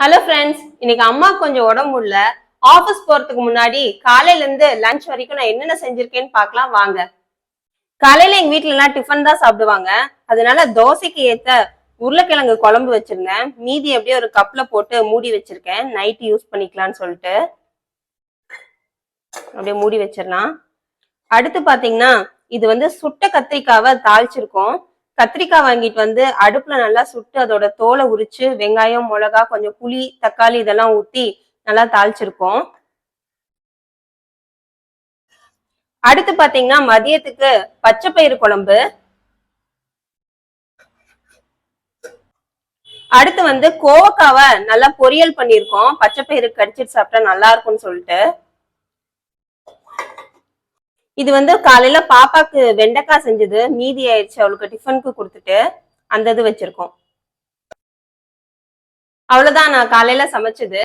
Hello friends இன்னைக்கு அம்மா கொஞ்சம் உடம்பு இல்ல. ஆஃபீஸ் போறதுக்கு முன்னாடி காலையில இருந்து லஞ்ச் வரைக்கும் நான் என்னென்ன செஞ்சிருக்கேன்னு பார்க்கலாம் வாங்க. காலையில எங்க வீட்டுல எல்லாம் டிஃபன் தான் சாப்பிடுவாங்க. அதனால தோசைக்கு ஏத்த உருளைக்கிழங்கு குழம்பு வச்சிருந்தேன். மீதி அப்படியே ஒரு கப்ல போட்டு மூடி வச்சிருக்கேன். நைட் யூஸ் பண்ணிக்கலாம்னு சொல்லிட்டு. அப்படியே மூடி வச்சிடலாம். அடுத்து பாத்தீங்கன்னா இது வந்து சுட்ட கத்திரிக்காவை தாளிச்சிருக்கோம். கத்திரிக்காய் வாங்கிட்டு வந்து அடுப்புல நல்லா சுட்டு அதோட தோலை உரிச்சு வெங்காயம் மிளகா கொஞ்சம் புளி தக்காளி இதெல்லாம் ஊத்தி நல்லா தாளிச்சிருக்கோம். அடுத்து பாத்தீங்கன்னா மதியத்துக்கு பச்சை பயிறு குழம்பு. அடுத்து வந்து கோவக்காவை நல்லா பொரியல் பண்ணியிருக்கோம். பச்சை பயிறு கடிச்சிட்டு சாப்பிட்டா நல்லா இருக்கும்னு சொல்லிட்டு. இது வந்து காலையில பாப்பாக்கு வெண்டைக்காய் செஞ்சது. மீதி ஆயிடுச்சு அவளுக்கு டிஃபனுக்கு கொடுத்துட்டு அந்த இது வச்சிருக்கோம். அவ்வளவுதான் நான் காலையில சமைச்சது.